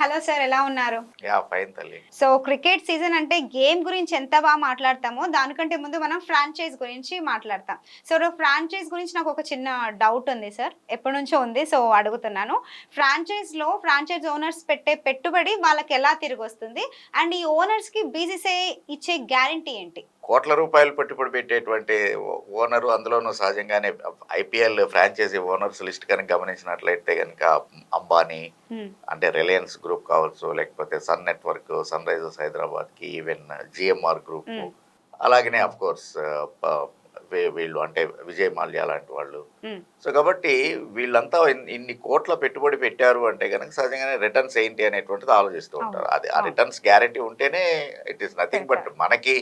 Hello sir ఎలా ఉన్నారు? So cricket season అంటే గేమ్ గురించి ఎంత బాగా మాట్లాడతామో దానికంటే ముందు మనం ఫ్రాంచైజ్ గురించి మాట్లాడతాం. సో ఫ్రాంచైజ్ గురించి నాకు ఒక చిన్న డౌట్ ఉంది సార్. ఎప్పటి నుంచో ఉంది సో అడుగుతున్నాను. ఫ్రాంచైజ్లో ఫ్రాంచైజ్ ఓనర్స్ పెట్టే పెట్టుబడి వాళ్ళకి ఎలా తిరిగి వస్తుంది అండ్ ఈ ఓనర్స్కి బీసీసీఐ ఇచ్చే గ్యారంటీ ఏంటి? కోట్ల రూపాయలు పెట్టుబడి పెట్టేటువంటి ఓనరు అందులోనూ సహజంగానే ఐపీఎల్ ఫ్రాంచైజీ ఓనర్స్ లిస్ట్ కనుక గమనించినట్లయితే కనుక అంబానీ Hmm. అంటే రిలయన్స్ గ్రూప్ కావచ్చు లేకపోతే సన్ నెట్వర్క్ సన్ రైజర్స్ హైదరాబాద్కి ఈవెన్ జిఎంఆర్ గ్రూప్ Hmm. అలాగనే అఫ్ కోర్స్ వీళ్ళు అంటే విజయ్ మాల్యా లాంటి వాళ్ళు Hmm. సో కాబట్టి వీళ్ళంతా ఇన్- ఇన్ని కోట్ల పెట్టుబడి పెట్టారు అంటే కనుక సహజంగానే రిటర్న్స్ ఏంటి అనేటువంటిది ఆలోచిస్తూ ఉంటారు అది ఆ. రిటర్న్స్ గ్యారంటీ ఉంటేనే ఇట్ ఈస్ నథింగ్ బట్ మనకి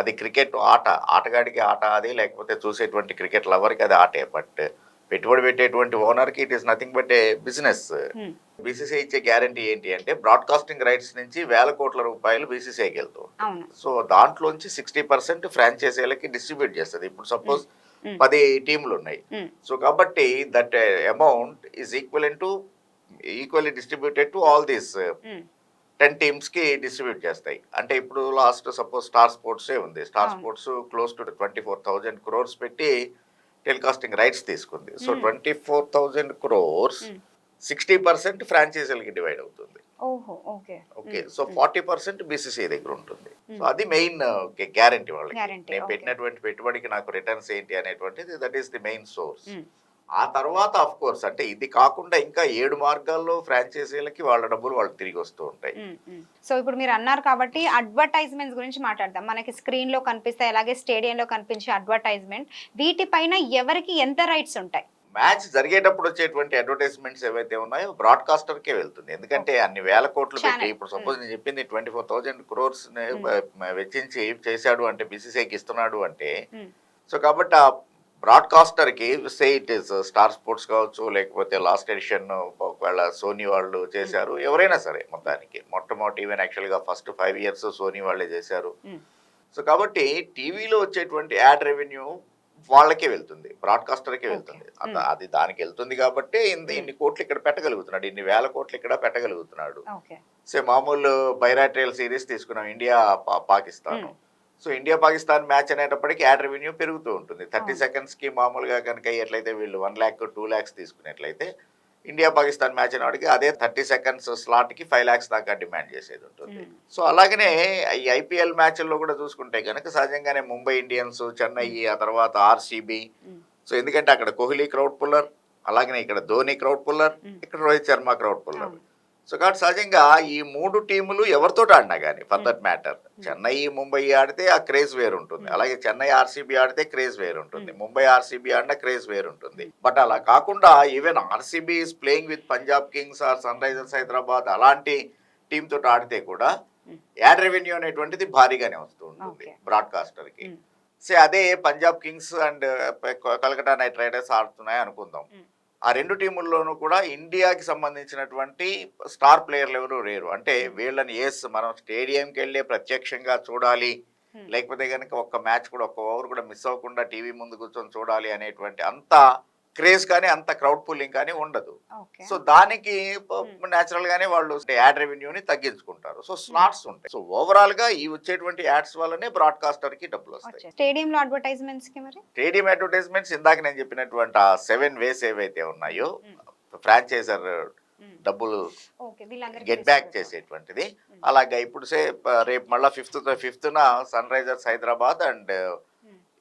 అది క్రికెట్ ఆట ఆటగాడికి ఆట అది లేకపోతే చూసేటువంటి క్రికెట్ లవర్కి అది ఆటే బట్ పెట్టుబడి పెట్టేటువంటి ఓనర్కి it is nothing but a business. BCCI ఇచ్చే గ్యారంటీ ఏంటి అంటే బ్రాడ్కాస్టింగ్ రైట్స్ నుంచి వేల కోట్ల రూపాయలు బీసీసీఐకి వెళ్తూ సో దాంట్లోంచి సిక్స్టీ పర్సెంట్ ఫ్రాంచైజీలకి డిస్ట్రిబ్యూట్ చేస్తుంది ఇప్పుడు సపోజ్. పది టీంలు ఉన్నాయి. సో కాబట్టి that amount is equal to equally distributed to all these. Ten టీమ్స్కి distribute చేస్తాయి అంటే ఇప్పుడు లాస్ట్ సపోజ్ స్టార్ స్పోర్ట్స్ ఉంది star. Sports close to twenty four thousand crores పెట్టి టెలికాస్టింగ్ రైట్స్ తీసుకుంది so. Twenty four thousand crores. Sixty percent ఫ్రాంచైజీలకి divide అవుతుంది okay. So. Forty percent BCCI దగ్గర ఉంటుంది so Hmm. అది మెయిన్ గ్యారంటీ వాళ్ళకి నేను. పెట్టినటువంటి పెట్టుబడికి నాకు రిటర్న్స్ ఏంటి అనేటువంటిది that is the main source. ఆ తర్వాత ఆఫ్ కోర్స్ అంటే ఇది కాకుండా ఇంకా ఏడు మార్గాల్లో ఫ్రాంచైజీలకి వాళ్ళ డబ్బులు వాళ్ళకి తిరిగి వస్తూ ఉంటాయి. సో ఇప్పుడు మీరు అన్నారు కాబట్టి అడ్వర్టైజ్మెంట్స్ గురించి మాట్లాడదాం మనకి స్క్రీన్లో కనిపిస్తాయి అలాగే స్టేడియంలో కనిపించే అడ్వర్టైజ్మెంట్ వీటిపైన ఎవరికి ఎంత రైట్స్ ఉంటాయి మ్యాచ్ జరిగేటప్పుడు వచ్చేటువంటి అడ్వర్టైజ్మెంట్స్ ఏవైతే ఉన్నాయో బ్రాడ్కాస్టర్ కే వెళ్తుంది ఎందుకంటే అన్ని వేల కోట్లు పెట్టి. ఇప్పుడు సపోజ్ నేను చెప్పింది ట్వంటీ ఫోర్ థౌజండ్ క్రోర్స్. వెచ్చించి చేశాడు అంటే బీసీసీఐకి ఇస్తున్నాడు అంటే. సో కాబట్టి ఆ బ్రాడ్కాస్టర్కి say it is star sports కావచ్చు లేకపోతే లాస్ట్ ఎడిషన్ ఒకవేళ సోనీ వాళ్ళు చేశారు ఎవరైనా సరే మొత్తానికి మొట్టమొదటి ఈవెన్ యాక్చువల్గా ఫస్ట్ ఫైవ్ ఇయర్స్ సోనీ వాళ్ళే చేశారు. సో కాబట్టి టీవీలో వచ్చేటువంటి యాడ్ రెవెన్యూ వాళ్ళకే వెళ్తుంది బ్రాడ్కాస్టర్కే వెళ్తుంది. అది దానికి వెళ్తుంది కాబట్టి ఇంత. ఇన్ని కోట్లు ఇక్కడ పెట్టగలుగుతున్నాడు ఇన్ని వేల కోట్లు ఇక్కడ పెట్టగలుగుతున్నాడు సే మామూలు బైరాట్రియల్ సిరీస్ తీసుకున్నాం India Pakistan. So India Pakistan match అనేటప్పటికి యాడ్ రెవెన్యూ పెరుగుతూ ఉంటుంది థర్టీ అవును. సెకండ్స్కి మామూలుగా కనుక ఎట్లయితే వీళ్ళు వన్ ల్యాక్ టూ ల్యాక్స్ తీసుకున్నట్లయితే ఇండియా పాకిస్తాన్ మ్యాచ్ అనేవాడికి అదే థర్టీ సెకండ్స్ స్లాట్కి ఫైవ్ ల్యాక్స్ దాకా డిమాండ్ చేసేది ఉంటుంది. సో అలాగనే ఈ ఐపీఎల్ మ్యాచ్ల్లో కూడా చూసుకుంటే కనుక సహజంగానే ముంబై ఇండియన్స్ చెన్నై ఆ తర్వాత ఆర్సీబీ. సో ఎందుకంటే అక్కడ కోహ్లీ క్రౌడ్ పుల్లర్ అలాగనే ఇక్కడ ధోని క్రౌడ్ పుల్లర్. ఇక్కడ Rohit Sharma crowd puller. So కాబట్టి సహజంగా ఈ మూడు టీములు ఎవరితో ఆడినా కానీ for that matter Chennai Mumbai ఆడితే ఆ క్రేజ్ వేరు ఉంటుంది Hmm. అలాగే చెన్నై ఆర్సీబీ ఆడితే క్రేజ్ వేరు ఉంటుంది Hmm. ముంబై ఆర్సీబీ ఆడినా క్రేజ్ వేరు ఉంటుంది బట్ అలా కాకుండా even RCB is playing with Punjab Kings or Sunrisers Hyderabad అలాంటి టీమ్ తోటి ఆడితే కూడా Hmm. యాడ్ రెవెన్యూ అనేటువంటిది భారీగానే వస్తూ ఉంటుంది Okay. బ్రాడ్కాస్టర్కి Hmm. సే అదే Punjab Kings and Kolkata Knight Riders ఆడుతున్నాయి అనుకుందాం Hmm. ఆ రెండు టీముల్లోనూ కూడా ఇండియాకి సంబంధించినటువంటి స్టార్ ప్లేయర్లు ఎవరు లేరు. అంటే వీళ్ళని ఎస్ మనం స్టేడియంకి వెళ్ళి ప్రత్యక్షంగా చూడాలి. Hmm. లేకపోతే కనుక ఒక్క మ్యాచ్ కూడా ఒక్క ఓవర్ కూడా మిస్ అవ్వకుండా టీవీ ముందు కూర్చొని చూడాలి అనేటువంటి అంత క్రేజ్ కానీ అంత క్రౌడ్ పుల్లింగ్ కానీ ఉండదు సో దానికి Hmm. న్యాచురల్ గానే వాళ్ళు యాడ్ రెవెన్యూని తగ్గించుకుంటారు సో స్లాట్స్ ఉంటాయి సో ఓవరాల్గా ఈ వచ్చేటువంటి యాడ్స్ వల్లనే బ్రాడ్కాస్టర్కి డబ్బులు వస్తాయి స్టేడియంలో అడ్వర్టైజ్మెంట్స్కి మరి స్టేడియం అడ్వర్టైజ్మెంట్స్ ఇందాక నేను చెప్పినటువంటి ఆ సెవెన్ వేస్ ఏవైతే ఉన్నాయో Hmm. ఫ్రాంచైజర్ మ్మ్. డబ్బులు గెట్ బ్యాక్ చేసేటువంటిది Hmm. అలాగే ఇప్పుడు సే రేపు మళ్ళీ ఫిఫ్త్ ఫిఫ్త్న సన్ రైజర్స్ హైదరాబాద్ అండ్.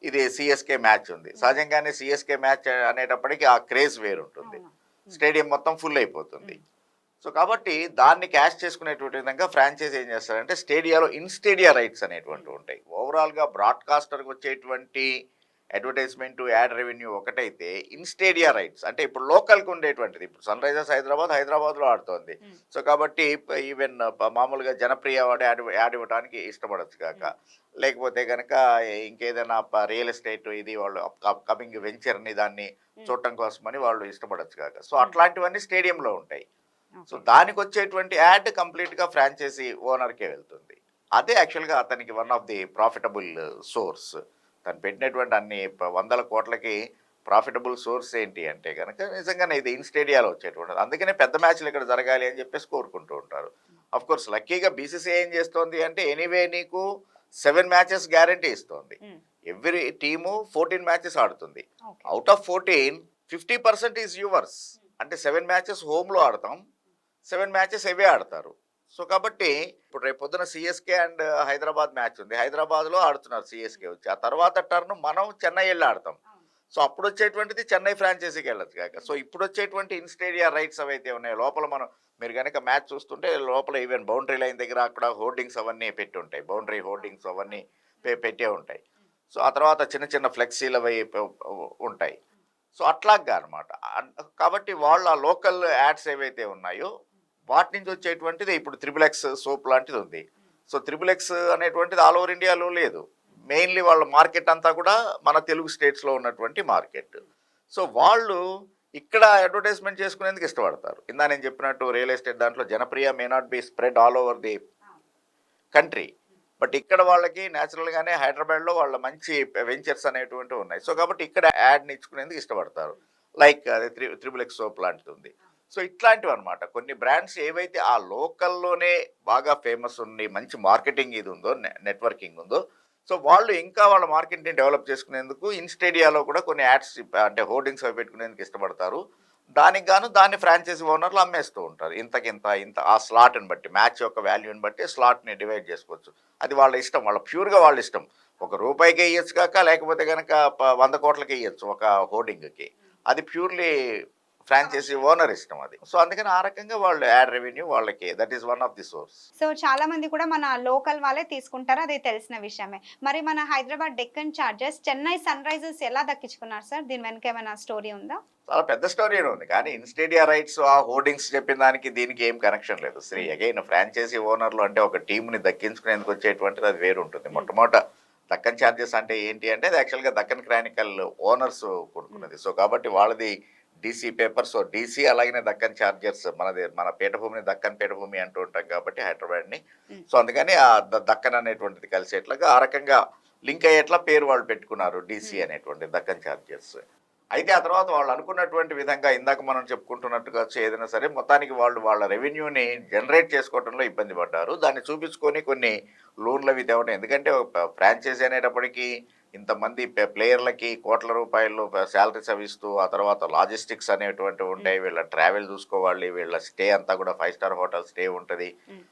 ఇది సిఎస్కే మ్యాచ్ ఉంది. సహజంగానే సిఎస్కే మ్యాచ్ అనేటప్పటికి ఆ క్రేజ్ వేరుంటుంది. అవునా? స్టేడియం మొత్తం ఫుల్ అయిపోతుంది. మ్మ్. సో కాబట్టి దాన్ని క్యాష్ చేసుకునేటువంటి విధంగా ఫ్రాంచైజ్ ఏం చేస్తారంటే స్టేడియాలో ఇన్ స్టేడియా రైట్స్ అనేటువంటివి ఉంటాయి. ఓవరాల్గా బ్రాడ్కాస్టర్కి వచ్చేటువంటి అడ్వర్టైజ్మెంట్ యాడ్ రెవెన్యూ ఒకటైతే ఇన్ స్టేడియా రైట్స్. అంటే ఇప్పుడు లోకల్కి ఉండేటువంటిది. ఇప్పుడు సన్ రైజర్స్ హైదరాబాద్ హైదరాబాద్లో ఆడుతోంది. సో కాబట్టి ఈవెన్ మామూలుగా జనప్రియ వాడు యాడ్ యాడ్ ఇవ్వడానికి ఇష్టపడచ్చు కాక లేకపోతే కనుక ఇంకేదైనా రియల్ ఎస్టేట్ ఇది వాళ్ళు కమింగ్ వెంచర్ని దాన్ని చూడటం కోసమని వాళ్ళు ఇష్టపడచ్చు కాక సో. అట్లాంటివన్నీ స్టేడియంలో ఉంటాయి. సో. దానికి వచ్చేటువంటి యాడ్ కంప్లీట్గా ఫ్రాంచైజీ ఓనర్కే వెళ్తుంది. అదే యాక్చువల్గా అతనికి one of the profitable source. తను పెట్టినటువంటి అన్ని వందల కోట్లకి ప్రాఫిటబుల్ సోర్స్ ఏంటి అంటే కనుక నిజంగానే ఇది ఇన్ స్టేడియాలో వచ్చేటువంటిది. అందుకనే పెద్ద మ్యాచ్లు ఇక్కడ జరగాలి అని చెప్పేసి కోరుకుంటూ ఉంటారు. అఫ్ కోర్స్ లక్కీగా బీసీసీ ఏం చేస్తోంది అంటే ఎనీవే నీకు సెవెన్ మ్యాచెస్ గ్యారంటీ ఇస్తోంది. ఎవ్రీ టీము ఫోర్టీన్ మ్యాచెస్ ఆడుతుంది. Out of fourteen fifty percent is yours అంటే సెవెన్ మ్యాచెస్ హోమ్లో ఆడతాం. సెవెన్ మ్యాచెస్ ఎవే ఆడతారు. సో కాబట్టి ఇప్పుడు రేపు పొద్దున సిఎస్కే అండ్ హైదరాబాద్ మ్యాచ్ ఉంది. హైదరాబాద్లో ఆడుతున్నారు సిఎస్కే వచ్చి. ఆ తర్వాత టర్న్ మనం చెన్నై వెళ్ళి ఆడతాం. సో అప్పుడు వచ్చేటువంటిది చెన్నై ఫ్రాంచైజీకి వెళ్ళచ్చు కాక. సో ఇప్పుడు వచ్చేటువంటి ఇన్స్టేడియా రైట్స్ రైట్స్ అవైతే ఉన్నాయో లోపల మనం మీరు కనుక మ్యాచ్ చూస్తుంటే లోపల ఈవెన్ బౌండరీ లైన్ దగ్గర అక్కడ హోర్డింగ్స్ అవన్నీ పెట్టి ఉంటాయి. బౌండరీ హోర్డింగ్స్ అవన్నీ పెట్టే ఉంటాయి. సో ఆ తర్వాత చిన్న చిన్న ఫ్లెక్సీలు అవి ఉంటాయి. సో అట్లాగా అనమాట కాబట్టి వాళ్ళ లోకల్ యాడ్స్ ఏవైతే ఉన్నాయో వాటి నుంచి వచ్చేటువంటిది ఇప్పుడు త్రిబుల్ ఎక్స్ సోప్ లాంటిది ఉంది. సో త్రిబుల్ ఎక్స్ అనేటువంటిది ఆల్ ఓవర్ ఇండియాలో లేదు. మెయిన్లీ వాళ్ళ మార్కెట్ అంతా కూడా మన తెలుగు స్టేట్స్లో ఉన్నటువంటి మార్కెట్ సో వాళ్ళు ఇక్కడ అడ్వర్టైజ్మెంట్ చేసుకునేందుకు ఇష్టపడతారు. ఇందా నేను చెప్పినట్టు రియల్ ఎస్టేట్ దాంట్లో Janapriya may not be spread all over the country but ఇక్కడ వాళ్ళకి న్యాచురల్గానే హైదరాబాద్లో వాళ్ళ మంచి వెంచర్స్ అనేటువంటివి ఉన్నాయి. సో కాబట్టి ఇక్కడ యాడ్ని ఇచ్చుకునేందుకు ఇష్టపడతారు. లైక్ అదే త్రి త్రిబుల్ ఎక్స్ సోప్ లాంటిది ఉంది. సో ఇట్లాంటివి అనమాట కొన్ని బ్రాండ్స్ ఏవైతే ఆ లోకల్లోనే బాగా ఫేమస్ ఉంది మంచి మార్కెటింగ్ ఇది ఉందో నెట్వర్కింగ్ ఉందో సో వాళ్ళు ఇంకా వాళ్ళ మార్కెట్ని డెవలప్ చేసుకునేందుకు ఇన్స్టేడియాలో కూడా కొన్ని యాడ్స్ అంటే హోర్డింగ్స్ అవి పెట్టుకునేందుకు ఇష్టపడతారు. దానికి గాను దాన్ని ఫ్రాంచైజీ ఓనర్లు అమ్మేస్తూ ఉంటారు. ఇంతకింత ఇంత ఆ స్లాట్ని బట్టి మ్యాచ్ యొక్క వాల్యూని బట్టి స్లాట్ని డివైడ్ చేసుకోవచ్చు. అది వాళ్ళ ఇష్టం. వాళ్ళ ప్యూర్గా వాళ్ళ ఇష్టం. ఒక రూపాయికి ఇవ్వచ్చు కాక లేకపోతే కనుక వంద కోట్లకి ఇవ్వచ్చు ఒక హోర్డింగ్కి. అది ప్యూర్లీ ఫ్రాంచైజీ ఓనర్ ఇష్టం అది. సో అందుకని ఆ రకంగా వాళ్ళు యాడ్ రెవెన్యూ వాళ్ళకి. That is one of the source so చాలా మంది కూడా మన లోకల్ వాళ్ళే తీసుకుంటారు అది తెలిసిన విషయమే. మరి మన Hyderabad Deccan Chargers Chennai Sunrisers ఎలా దక్కించుకున్నారు సార్? దీని వెనక ఏమైనా స్టోరీ ఉందా? చాలా పెద్ద స్టోరీ ఉంది కానీ ఇన్స్టేడియా రైట్స్ ఆ హోర్డింగ్స్ చెప్పిన దానికి దీనికి ఏం కనెక్షన్ లేదు. శ్రీ అగైన్ ఫ్రాంచైజీ ఓనర్లు అంటే ఒక టీంని దక్కించుకునేందుకు వచ్చేటువంటిది అది వేరు ఉంటుంది. మొట్టమొదట దక్కన్ ఛార్జెస్ అంటే ఏంటి అంటే అది యాక్చువల్గా దక్కన్ క్రానికల్ ఓనర్స్ కొనుక్కున్నది. సో కాబట్టి వాళ్ళది డీసీ పేపర్ సో డీసీ అలాగనే దక్కన్ ఛార్జర్స్ మనది మన పీఠభూమిని దక్కన్ పీఠభూమి అంటూ ఉంటాం కాబట్టి హైదరాబాద్ని. సో అందుకని ఆ దక్కన్ అనేటువంటిది కలిసేట్లాగా ఆ రకంగా లింక్ అయ్యేట్లా పేరు వాళ్ళు పెట్టుకున్నారు డీసీ అనేటువంటి దక్కన్ ఛార్జర్స్ అయితే ఆ తర్వాత వాళ్ళు అనుకున్నటువంటి విధంగా ఇందాక మనం చెప్పుకుంటున్నట్టుగా ఏదైనా సరే మొత్తానికి వాళ్ళు వాళ్ళ రెవెన్యూని జనరేట్ చేసుకోవడంలో ఇబ్బంది పడ్డారు. దాన్ని చూపించుకొని కొన్ని లోన్లు అవి తేవడం ఎందుకంటే ఫ్రాంచైజీ అనేటప్పటికీ ఇంతమంది ప్లే- ప్లేయర్లకి కోట్ల రూపాయలు శాలరీస్ అవి ఇస్తూ ఆ తర్వాత లాజిస్టిక్స్ అనేటువంటివి ఉంటాయి వీళ్ళ ట్రావెల్ చూసుకోవాలి వీళ్ళ స్టే అంతా కూడా ఫైవ్ స్టార్ హోటల్ స్టే ఉంటుంది.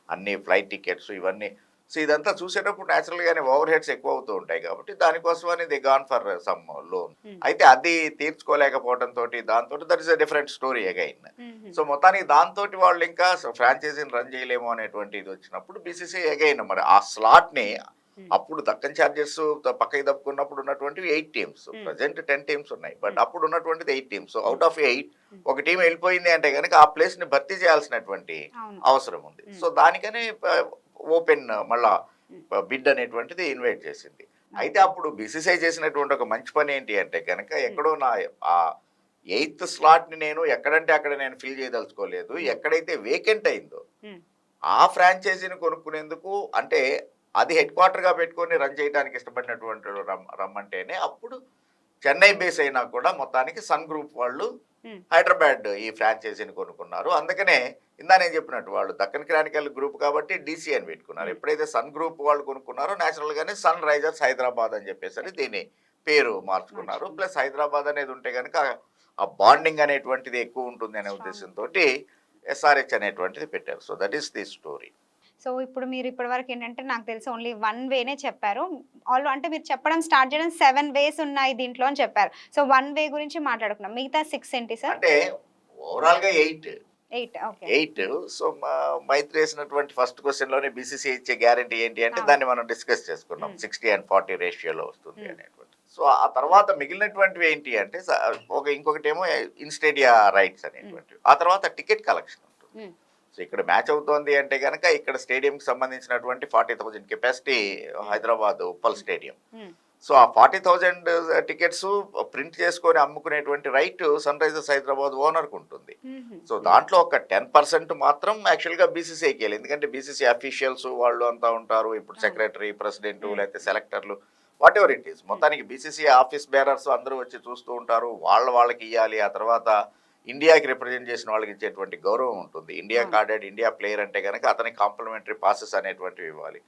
అన్ని ఫ్లైట్ టికెట్స్ ఇవన్నీ సో ఇదంతా చూసేటప్పుడు న్యాచురల్గానే ఓవర్ హెడ్స్ ఎక్కువ అవుతూ ఉంటాయి కాబట్టి దానికోసమని they gone for some loan. అయితే అది తీర్చుకోలేకపోవడం తోటి దాంతో that is a different story again. So మొత్తానికి దాంతో వాళ్ళు ఇంకా ఫ్రాంచైజీని రన్ చేయలేము అనేటువంటి ఇది వచ్చినప్పుడు బీసీసీ అగైన్ మరి ఆ స్లాట్ని అప్పుడు దక్కన్ ఛార్జెస్ పక్కకి తప్పుకున్నప్పుడు ఉన్నటువంటివి eight teams Hmm. Present ten teams ఉన్నాయి బట్ Hmm. అప్పుడు ఉన్నటువంటిది eight teams out of eight Hmm. ఒక టీం వెళ్ళిపోయింది అంటే కనుక ఆ ప్లేస్ని భర్తీ చేయాల్సినటువంటి అవసరం ఉంది Hmm. సో దానికనే ఓపెన్ మళ్ళా Hmm. బిడ్ అనేటువంటిది ఇన్వైట్ చేసింది అయితే అప్పుడు బీసీసీఐ చేసినటువంటి ఒక మంచి పని ఏంటి అంటే కనుక ఎక్కడో నా ఆ ఎయిత్ స్లాట్ని నేను ఎక్కడంటే అక్కడ నేను ఫిల్ చేయదలుచుకోలేదు ఎక్కడైతే వేకెంట్ అయిందో. ఆ ఫ్రాంచైజీని కొనుక్కునేందుకు అంటే అది హెడ్ క్వార్టర్గా పెట్టుకొని రన్ చేయడానికి ఇష్టపడినటువంటి రమ్మంటేనే అప్పుడు చెన్నై బేస్ అయినా కూడా మొత్తానికి సన్ గ్రూప్ వాళ్ళు మ్మ్. హైదరాబాద్ ఈ ఫ్రాంచైజీని కొనుక్కున్నారు అందుకనే ఇందా నేను చెప్పినట్టు వాళ్ళు దక్కన్ క్రానికల్ గ్రూప్ కాబట్టి డీసీ అని పెట్టుకున్నారు Hmm. ఎప్పుడైతే సన్ గ్రూప్ వాళ్ళు కొనుక్కున్నారో న్యాచురల్ గానే సన్ రైజర్స్ హైదరాబాద్ అని చెప్పేసి దీని పేరు మార్చుకున్నారు. ప్లస్ హైదరాబాద్ అనేది ఉంటే కనుక ఆ బాండింగ్ అనేటువంటిది ఎక్కువ ఉంటుంది అనే. ఉద్దేశంతో ఎస్ఆర్హెచ్ అనేటువంటిది పెట్టారు so that is the story so ఇప్పుడు మీరు ఇప్పటి వరకు ఏంటంటే నాకు తెలిసి ఓన్లీ వన్ వేనే చెప్పారు. ఆల్ అంటే మీరు చెప్పడం స్టార్ట్ చేయడం సెవెన్ వేస్ ఉన్నాయి దీంట్లో అని చెప్పారు. సో వన్ వే గురించి మాట్లాడుకున్నాం మిగతా సిక్స్ ఏంటి సార్? అంటే ఓవరాల్గా eight eight okay eight so Maitri వేసినటువంటి ఫస్ట్ క్వశ్చన్లోనే బీసీసీ ఇచ్చే గ్యారంటీ ఏంటి అంటే. దాన్ని మనం డిస్కస్ చేసుకున్నాం. Hmm. సిక్స్టీ అండ్ ఫార్టీ రేషియోలో వస్తుంది Hmm. అనేటువంటి. సో ఆ తర్వాత మిగిలినటువంటివి ఏంటి అంటే ఒక ఇంకొకటి ఏమో ఇన్స్టేడియా రైట్స్ అనేటువంటివి. ఆ తర్వాత టికెట్ కలెక్షన్ ఉంటుంది. Hmm. సో ఇక్కడ మ్యాచ్ అవుతోంది అంటే కనుక ఇక్కడ స్టేడియంకి సంబంధించినటువంటి forty thousand capacity Hyderabad Uppal stadium so ఆ ఫార్టీ థౌజండ్ టికెట్స్ ప్రింట్ చేసుకొని అమ్ముకునేటువంటి రైట్ సన్ రైజర్స్ హైదరాబాద్ ఓనర్కి ఉంటుంది. సో దాంట్లో ఒక టెన్ పర్సెంట్ మాత్రం యాక్చువల్గా బీసీసీఐకి వెళ్ళి ఎందుకంటే బీసీసీ అఫీషియల్స్ వాళ్ళు అంతా ఉంటారు. ఇప్పుడు. Secretary president Hmm. లేకపోతే సెలెక్టర్లు వాట్ ఎవర్ ఇట్ ఈస్ మొత్తానికి బీసీసీ ఆఫీస్ బేరర్స్ అందరూ వచ్చి చూస్తూ ఉంటారు. వాళ్ళ వాళ్ళకి ఇవ్వాలి ఆ తర్వాత ఇండియాకి రిప్రజెంట్ చేసిన వాళ్ళకి ఇచ్చేటువంటి గౌరవం ఉంటుంది. ఇండియా. కార్డెడ్ ఇండియా ప్లేయర్ అంటే కనుక అతనికి కాంప్లిమెంటరీ పాసెస్ అనేటువంటివి ఇవ్వాలి.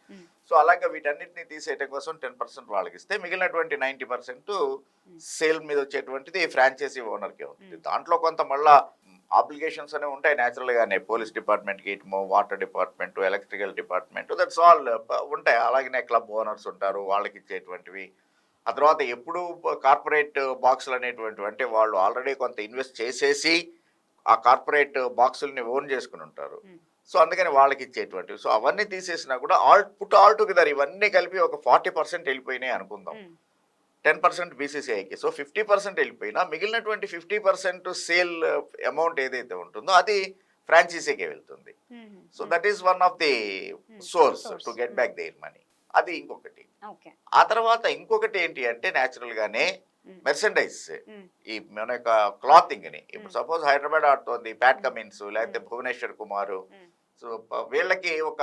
సో అలాగే వీటన్నిటిని తీసేయటం కోసం టెన్ పర్సెంట్ వాళ్ళకి ఇస్తే మిగిలినటువంటి నైంటీ పర్సెంట్ సేల్ మీద వచ్చేటువంటిది ఫ్రాంచైజీ ఓనర్కే ఉంటుంది. దాంట్లో కొంత మళ్ళా ఆబ్లిగేషన్స్ అనేవి ఉంటాయి న్యాచురల్ గానే. పోలీస్ డిపార్ట్మెంట్కి ఇటుమో water department electrical department that's all ఉంటాయి. అలాగనే క్లబ్ ఓనర్స్ ఉంటారు వాళ్ళకి ఇచ్చేటువంటివి. ఆ తర్వాత ఎప్పుడు కార్పొరేట్ బాక్సులు అనేటువంటివి అంటే వాళ్ళు ఆల్రెడీ కొంత ఇన్వెస్ట్ చేసేసి ఆ కార్పొరేట్ బాక్సుల్ని ఓన్ చేసుకుని ఉంటారు. సో అందుకని వాళ్ళకి ఇచ్చేటువంటివి సో అవన్నీ తీసేసినా కూడా ఆల్ పుట్ ఆల్ టుగెదర్ ఇవన్నీ కలిపి ఒక ఫార్టీ పర్సెంట్ వెళ్ళిపోయినాయి అనుకుందాం. టెన్ పర్సెంట్ బీసీసీఐకి. సో ఫిఫ్టీ పర్సెంట్ వెళ్ళిపోయినా మిగిలినటువంటి ఫిఫ్టీ పర్సెంట్ సేల్ అమౌంట్ ఏదైతే ఉంటుందో అది ఫ్రాంచైజీకే వెళ్తుంది. So that is one of the source. To get. Back their money. అది ఇంకొకటి. ఆ తర్వాత ఇంకొకటి ఏంటి అంటే న్యాచురల్ గానే మెర్సెండైజ్ ఈ మన యొక్క క్లాతింగ్ని. ఇప్పుడు. సపోజ్ హైదరాబాద్ ఆడుతోంది ప్యాట్ కమిన్స్ లేకపోతే భువనేశ్వర్ కుమార్. సో వీళ్ళకి ఒక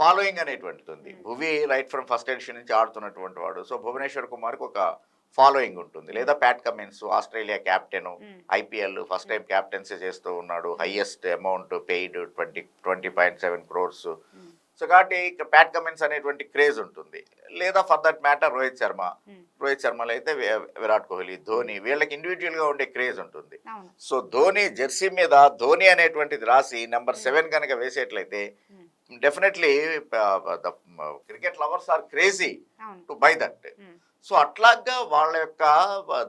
ఫాలోయింగ్ అనేటువంటిది ఉంది. Bhuvi right from first edition నుంచి ఆడుతున్నటువంటి వాడు. సో భువనేశ్వర్ కుమార్కి ఒక ఫాలోయింగ్ ఉంటుంది. లేదా Pat Cummins Australia captain IPL first time captaincy చేస్తూ ఉన్నాడు. Highest amount paid twenty twenty point seven crores so కాబట్టి ప్యాట్ కమిన్స్ అనేటువంటి క్రేజ్ ఉంటుంది. లేదా for that matter Rohit Sharma. Rohit శర్మలో అయితే విరాట్ కోహ్లీ ధోని వీళ్ళకి individual గా ఉండే క్రేజ్ ఉంటుంది. సో ధోని జెర్సీ మీద ధోని అనేటువంటిది రాసి నెంబర్ సెవెన్ కనుక వేసేట్లయితే definitely cricket lovers are crazy to buy that. So అట్లాగా వాళ్ళ యొక్క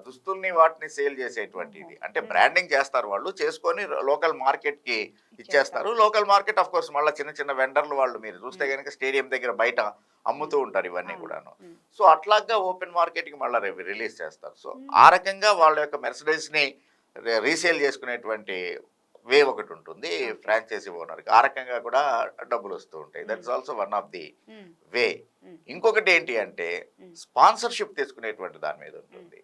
దుస్తుల్ని వాటిని సేల్ చేసేటువంటిది అంటే. బ్రాండింగ్ చేస్తారు వాళ్ళు చేసుకొని లోకల్ మార్కెట్కి ఇచ్చేస్తారు లోకల్ మార్కెట్ ఆఫ్ కోర్స్ మళ్ళీ చిన్న చిన్న వెండర్లు వాళ్ళు మీరు చూస్తే. కనుక స్టేడియం దగ్గర బయట అమ్ముతూ ఉంటారు ఇవన్నీ. కూడాను సో అట్లాగా ఓపెన్ మార్కెట్కి మళ్ళీ రిలీజ్ చేస్తారు సో. ఆ రకంగా వాళ్ళ యొక్క మెర్సిడైజ్ని రీసేల్ చేసుకునేటువంటి వే ఒకటి ఉంటుంది. ఫ్రాంచైజీ ఓనర్కి. ఆ రకంగా కూడా డబ్బులు వస్తూ ఉంటాయి. That's Hmm. Also one of the way ఇంకొకటి ఏంటి అంటే స్పాన్సర్షిప్ తీసుకునేటువంటి దాని మీద ఉంటుంది.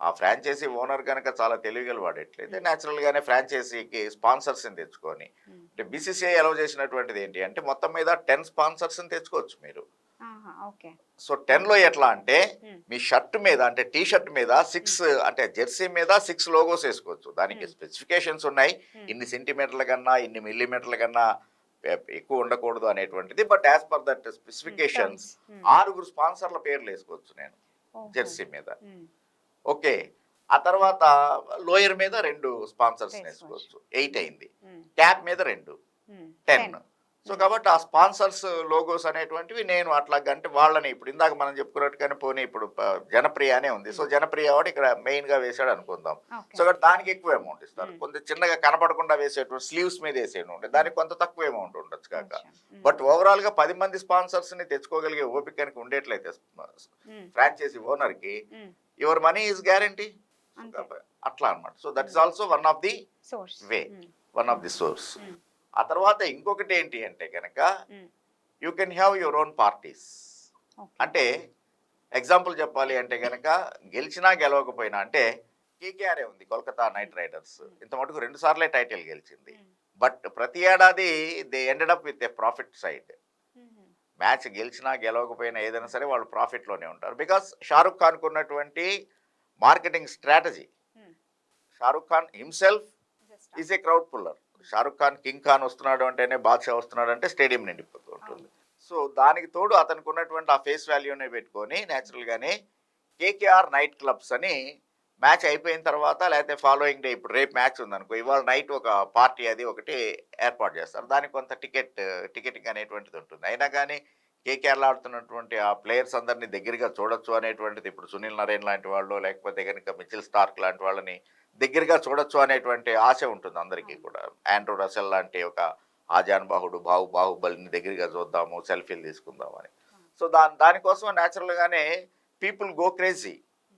ఆ ఫ్రాంచైజీ ఓనర్ కనుక చాలా తెలివిగల వాడేట్లయితే Hmm. న్యాచురల్ గానే ఫ్రాంచైజీకి స్పాన్సర్స్ తెచ్చుకొని అంటే బీసీసీఐ అలౌ చేసినటువంటిది ఏంటి అంటే మొత్తం మీద టెన్ స్పాన్సర్స్ తెచ్చుకోవచ్చు మీరు. సో టెన్లో ఎట్లా అంటే మీ షర్ట్ మీద అంటే టీ షర్ట్ మీద సిక్స్ అంటే జెర్సీ మీద సిక్స్ లోగోస్ వేసుకోవచ్చు. దానికి. స్పెసిఫికేషన్స్ ఉన్నాయి. ఇన్ని సెంటీమీటర్ల కన్నా ఇన్ని మిల్లీమీటర్ల కన్నా ఎక్కువ ఉండకూడదు అనేటువంటిది. But as per that specifications ఆరుగురు స్పాన్సర్ల పేర్లు వేసుకోవచ్చు నేను జెర్సీ మీద. ఓకే. ఆ తర్వాత లోయర్ మీద రెండు స్పాన్సర్స్ వేసుకోవచ్చు. ఎయిట్ అయింది. క్యాప్ మీద రెండు. కాబట్టి ఆ స్పాన్సర్స్ లోగోస్ అనేటువంటివి నేను అట్లాగా అంటే వాళ్ళని ఇప్పుడు ఇందాక మనం చెప్పుకున్నట్టుగానే పోనీ ఇప్పుడు ప- జనప్రియ అనే ఉంది. సో జనప్రియ వాడు ఇక్కడ మెయిన్గా వేసాడు అనుకుందాం సో దానికి ఎక్కువ అమౌంట్ ఇస్తారు. కొంచెం చిన్నగా కనపడకుండా వేసేటువంటి స్లీవ్స్ మీద వేసేవి ఉంటాయి దానికి కొంత తక్కువ అమౌంట్ ఉండొచ్చు కాక. బట్ ఓవరాల్గా పది మంది స్పాన్సర్స్ని తెచ్చుకోగలిగే ఓపిక కనుక ఉండేట్లయితే ఫ్రాంచైజీ ఓనర్కి యువర్ మనీ ఈజ్ గ్యారంటీ. అట్లా అన్నమాట. So that is also one of the way. One of the source. ఆ తర్వాత ఇంకొకటి ఏంటి అంటే కనుక you can have your own parties. అంటే ఎగ్జాంపుల్ చెప్పాలి అంటే కనుక గెలిచినా గెలవకపోయినా అంటే కేకేఆర్ఏ ఉంది కోల్కతా నైట్ రైడర్స్. ఇంత మటుకు రెండు సార్లే టైటిల్ గెలిచింది. బట్ ప్రతి ఏడాది they ended up with a profit side match గెలిచినా గెలవకపోయినా ఏదైనా సరే వాళ్ళు ప్రాఫిట్లోనే ఉంటారు. బికాస్ షారుఖ్ ఖాన్కు ఉన్నటువంటి marketing strategy Shahrukh Khan himself is a crowd puller Shahrukh Khan King Khan వస్తున్నాడు అంటేనే బాద్షా వస్తున్నాడు అంటే స్టేడియం నిండిపోతూ ఉంటుంది సో దానికి తోడు అతనికి ఉన్నటువంటి ఆ ఫేస్ వాల్యూనే పెట్టుకొని natural గానే కేకేఆర్ నైట్ క్లబ్స్ అని మ్యాచ్ అయిపోయిన తర్వాత లేకపోతే ఫాలోయింగ్ డే ఇప్పుడు రేపు మ్యాచ్ ఉందనుకో ఇవాళ నైట్ ఒక పార్టీ అది ఒకటి ఏర్పాటు చేస్తారు. దానికి కొంత టికెట్ టికెటింగ్ అనేటువంటిది ఉంటుంది. అయినా కానీ కేకేఆర్లో ఆడుతున్నటువంటి ఆ ప్లేయర్స్ అందరినీ దగ్గరగా చూడొచ్చు అనేటువంటిది ఇప్పుడు సునీల్ నరేన్ లాంటి వాళ్ళు లేకపోతే కనుక మిచిల్ స్టార్క్ లాంటి వాళ్ళని దగ్గరగా చూడొచ్చు అనేటువంటి ఆశ ఉంటుంది అందరికీ కూడా. ఆండ్రూ రసెల్ లాంటి ఒక ఆజానుబాహుడు బాహు బాహుబలిని దగ్గరగా చూద్దాము సెల్ఫీలు తీసుకుందామని సో దాని దానికోసం న్యాచురల్గానే పీపుల్ గో క్రేజీ.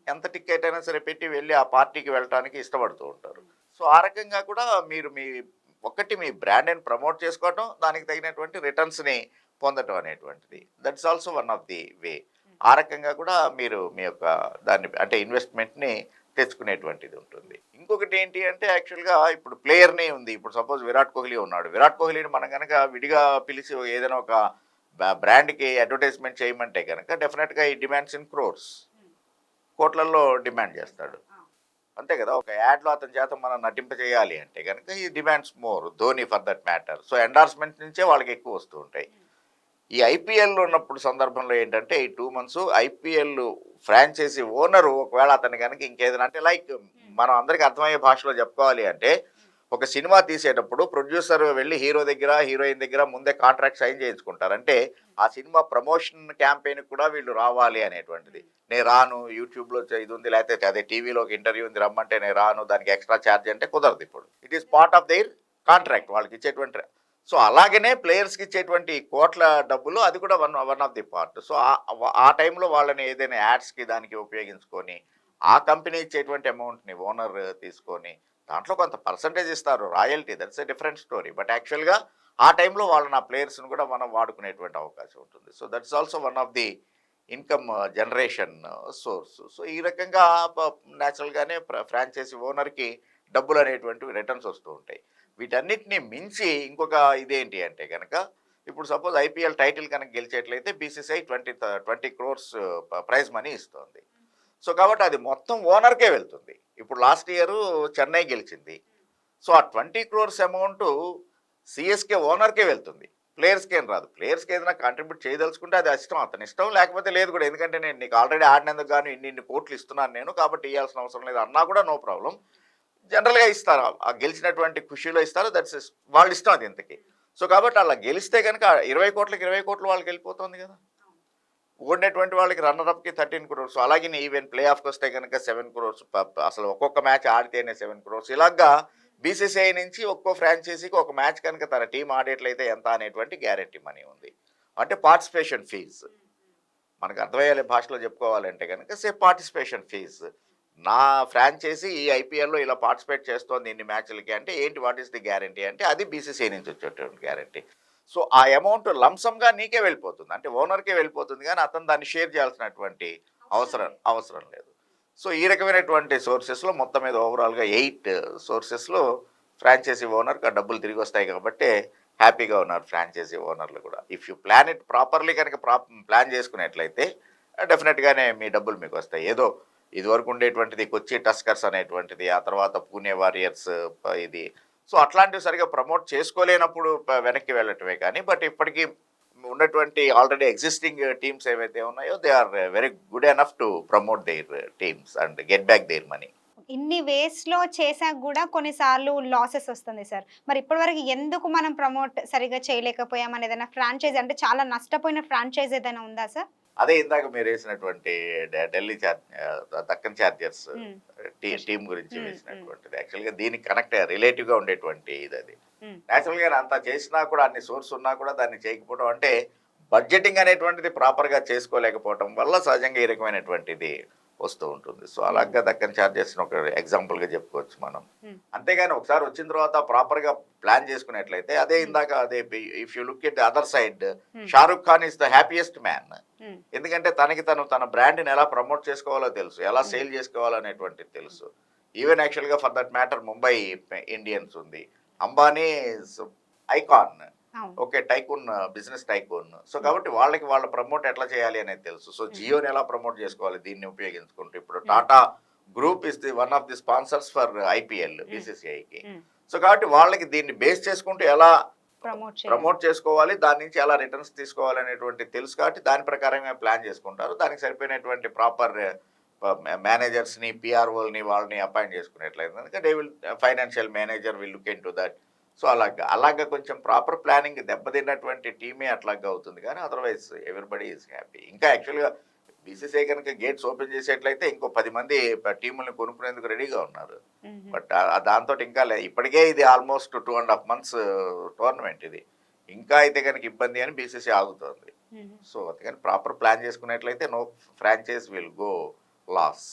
ఎంత టికెట్ అయినా సరే పెట్టి వెళ్ళి ఆ పార్టీకి వెళ్ళడానికి ఇష్టపడుతూ ఉంటారు. సో ఆ రకంగా కూడా మీరు మీ ఒకటి మీ బ్రాండ్ని ప్రమోట్ చేసుకోవటం దానికి తగినటువంటి రిటర్న్స్ని పొందటం అనేటువంటిది. That's also one of the way. ఆ రకంగా కూడా మీరు మీ యొక్క దాన్ని అంటే ఇన్వెస్ట్మెంట్ని తెచ్చుకునేటువంటిది ఉంటుంది. ఇంకొకటి ఏంటి అంటే యాక్చువల్గా ఇప్పుడు ప్లేయర్నే ఉంది. ఇప్పుడు సపోజ్ విరాట్ కోహ్లీ ఉన్నాడు. విరాట్ కోహ్లీని మనం కనుక విడిగా పిలిచి ఏదైనా ఒక బ్రాండ్కి అడ్వర్టైజ్మెంట్ చేయమంటే కనుక డెఫినెట్గా ఈ డిమాండ్స్ ఇన్ క్రోర్స్. కోట్లల్లో డిమాండ్ చేస్తాడు. అంతే కదా. ఒక యాడ్లో అతని చేత మనం నటింప చేయాలి అంటే కనుక ఈ demands more. Dhoni for that matter. So endorsement నుంచే వాళ్ళకి ఎక్కువ వస్తూ ఉంటాయి. ఈ ఐపీఎల్ ఉన్నప్పుడు సందర్భంలో ఏంటంటే ఈ two months IPL franchisee owner ఒకవేళ అతను కనుక ఇంకేదైనా అంటే లైక్ మనం అందరికీ అర్థమయ్యే భాషలో చెప్పుకోవాలి అంటే ఒక సినిమా తీసేటప్పుడు ప్రొడ్యూసర్ వెళ్ళి హీరో దగ్గర హీరోయిన్ దగ్గర ముందే కాంట్రాక్ట్ సైన్ చేయించుకుంటారు. అంటే ఆ సినిమా ప్రమోషన్ క్యాంపెయిన్ కూడా వీళ్ళు రావాలి అనేటువంటిది. నేను రాను యూట్యూబ్లో ఇది ఉంది లేకపోతే అదే టీవీలో ఒక ఇంటర్వ్యూ ఉంది రమ్మంటే నేను రాను దానికి ఎక్స్ట్రా ఛార్జ్ అంటే కుదరదు ఇప్పుడు. It is part of their contract వాళ్ళకి ఇచ్చేటువంటి సో అలాగనే ప్లేయర్స్కి ఇచ్చేటువంటి కోట్ల డబ్బులు అది కూడా one one of the part so ఆ- టైంలో వాళ్ళని ఏదైనా యాడ్స్కి దానికి ఉపయోగించుకొని ఆ కంపెనీ ఇచ్చేటువంటి అమౌంట్ని ఓనర్ తీసుకొని దాంట్లో కొంత పర్సంటేజ్ ఇస్తారు royalty that's a different story but యాక్చువల్గా ఆ టైంలో వాళ్ళని ఆ ప్లేయర్స్ని కూడా మనం వాడుకునేటువంటి అవకాశం ఉంటుంది. So that's also one of the income generation source so ఈ రకంగా న్యాచురల్గానే ఫ్రాంచైజీ ఓనర్కి డబ్బులు అనేటువంటివి రిటర్న్స్ వస్తూ ఉంటాయి. వీటన్నిటిని మించి ఇంకొక ఇదేంటి అంటే కనుక ఇప్పుడు సపోజ్ ఐపీఎల్ టైటిల్ కనుక గెలిచేట్లయితే BCCI twenty twenty crores prize money ఇస్తుంది. సో కాబట్టి అది మొత్తం ఓనర్కే వెళ్తుంది. ఇప్పుడు లాస్ట్ ఇయర్ చెన్నై గెలిచింది. సో ఆ ట్వంటీ క్రోర్స్ అమౌంట్ సిఎస్కే ఓనర్కే వెళ్తుంది. ప్లేయర్స్కి ఏం రాదు. ప్లేయర్స్కి ఏదైనా కాంట్రిబ్యూట్ చేయదలుచుకుంటే అది ఇష్టం అతని ఇష్టం లేకపోతే లేదు కూడా. ఎందుకంటే నేను నీకు ఆల్రెడీ ఆడినందుకు గాను ఇన్ని ఇన్ని కోట్లు ఇస్తున్నాను నేను కాబట్టి ఇవ్వాల్సిన అవసరం లేదు. అన్నా కూడా నో ప్రాబ్లం. జనరల్గా ఇస్తారు. ఆ గెలిచినటువంటి ఖుషీలో ఇస్తారు. దట్స్ వాళ్ళు ఇష్టం అది ఇంతకి. సో కాబట్టి అలా గెలిస్తే కనుక ఇరవై కోట్లకి ఇరవై కోట్లు వాళ్ళకి వెళ్ళిపోతుంది కదా. ఓడినటువంటి వాళ్ళకి రన్నర్ అప్కి థర్టీన్ క్రోర్స్. అలాగే ఈవెన్ ప్లే ఆఫ్కి వస్తే కనుక సెవెన్ క్రోర్స్. అసలు ఒక్కొక్క మ్యాచ్ ఆడితేనే సెవెన్ క్రోర్స్. ఇలాగా బీసీసీఐ నుంచి ఒక్కో ఫ్రాంచైజీకి ఒక మ్యాచ్ కనుక తన టీం ఆడేట్లయితే ఎంత అనేటువంటి గ్యారెంటీ మనీ ఉంది. అంటే పార్టిసిపేషన్ ఫీజు. మనకు అర్థమయ్యే భాషలో చెప్పుకోవాలంటే కనుక సే పార్టిసిపేషన్ ఫీజు. నా ఫ్రాంచైజీ ఈ ఐపీఎల్లో ఇలా పార్టిసిపేట్ చేస్తోంది ఇన్ని మ్యాచ్లకి అంటే ఏంటి వాట్ ఈస్ ది గ్యారంటీ అంటే అది బీసీసీఐ నుంచి వచ్చేటువంటి గ్యారంటీ. సో ఆ అమౌంట్ లంసంగా నీకే వెళ్ళిపోతుంది. అంటే ఓనర్కే వెళ్ళిపోతుంది కానీ అతను దాన్ని షేర్ చేయాల్సినటువంటి అవసరం అవసరం లేదు. సో ఈ రకమైనటువంటి సోర్సెస్లో మొత్తం మీద ఓవరాల్గా ఎయిట్ సోర్సెస్లో ఫ్రాంచైజీ ఓనర్కి ఆ డబ్బులు తిరిగి వస్తాయి కాబట్టి హ్యాపీగా ఉన్నారు ఫ్రాంచైజీ ఓనర్లు కూడా. If you plan it properly కనుక ప్రా ప్లాన్ చేసుకున్నట్లయితే డెఫినెట్గానే మీ డబ్బులు మీకు వస్తాయి. ఏదో ఇదివరకు ఉండేటువంటిది కొచ్చి టస్కర్స్ అనేటువంటిది ఆ తర్వాత పూణే వారియర్స్ ఇది. సో అట్లాంటివి సరిగా ప్రమోట్ చేసుకోలేనప్పుడు వెనక్కి వెళ్ళటమే కానీ బట్ ఇప్పటికీ ఉన్నటువంటి ఆల్రెడీ ఎగ్జిస్టింగ్ టీమ్స్ ఏవైతే ఉన్నాయో they are very good enough to promote their teams and get back their money. ఇన్ని వేస్లో చేశాక చేసాక కూడా కొన్నిసార్లు లాసెస్ వస్తుంది సార్. మరి ఇప్పటివరకు ఎందుకు మనం ప్రమోట్ సరిగా చేయలేకపోయాం అని ఏదైనా ఫ్రాంచైజ్ అంటే చాలా నష్టపోయిన ఫ్రాంచైజ్ ఏదైనా ఉందా సార్? అదే ఇందాక మీరు వేసినటువంటి ఢిల్లీ దక్కన్ చార్జర్స్. టీం గురించి వేసినటువంటిది యాక్చువల్గా దీనికి కనెక్ట్ రిలేటివ్గా ఉండేటువంటి ఇది అది మ్మ్. నేచురల్గా అంత చేసినా కూడా అన్ని సోర్స్ ఉన్నా కూడా దాన్ని చేయకపోవడం అంటే బడ్జెటింగ్ అనేటువంటిది ప్రాపర్గా చేసుకోలేకపోవడం వల్ల సహజంగా ఈ రకమైనటువంటిది వస్తూ ఉంటుంది. సో అలాగా దక్కన్ చార్జెస్ ఒక ఎగ్జాంపుల్గా చెప్పుకోవచ్చు మనం. అంతేగాని ఒకసారి వచ్చిన తర్వాత ప్రాపర్గా ప్లాన్ చేసుకున్నట్లయితే అదే ఇందాక అదే if you look at other side. Shahrukh Khan is the happiest man. ఎందుకంటే తనకి తను తన బ్రాండ్ని ఎలా ప్రమోట్ చేసుకోవాలో తెలుసు ఎలా సేల్ చేసుకోవాలో అనేటువంటిది తెలుసు. ఈవెన్ యాక్చువల్గా for that matter Mumbai Indians ఉంది. Ambani icon. Okay tycoon business tycoon. So కాబట్టి వాళ్ళకి వాళ్ళ ప్రమోట్ ఎట్లా చేయాలి అనేది తెలుసు. సో జియోని ఎలా ప్రమోట్ చేసుకోవాలి? దీన్ని ఉపయోగించుకుంటూ ఇప్పుడు Tata group is the one of the sponsors for IPL బీసీసీఐకి. So కాబట్టి వాళ్ళకి దీన్ని బేస్ చేసుకుంటూ ఎలా ప్రమోట్ చేసుకోవాలి దాని నుంచి ఎలా రిటర్న్స్ తీసుకోవాలి అనేటువంటి తెలుసు కాబట్టి దాని ప్రకారమే ప్లాన్ చేసుకుంటారు. దానికి సరిపోయినటువంటి ప్రాపర్ మేనేజర్స్ని పిఆర్ఓల్ని వాళ్ళని appoint చేసుకునేట్లయితే they will financial manager will look in to that. So అలాగా అలాగా కొంచెం ప్రాపర్ ప్లానింగ్ దెబ్బతిన్నటువంటి టీమే అట్లాగా అవుతుంది. కానీ అదర్వైజ్ ఎవ్రీబడి ఈజ్ హ్యాపీ. ఇంకా యాక్చువల్గా బీసీసీఐ కనుక గేట్స్ ఓపెన్ చేసేట్లయితే ఇంకో పది మంది టీముల్ని కొనుక్కునేందుకు రెడీగా ఉన్నారు. బట్ దాంతో ఇంకా ఇప్పటికే ఇది almost two and half months tournament ఇది. ఇంకా అయితే కనుక ఇబ్బంది అని బీసీసీ ఆగుతోంది. సో అందుకని ప్రాపర్ ప్లాన్ చేసుకున్నట్లయితే no franchise will go loss.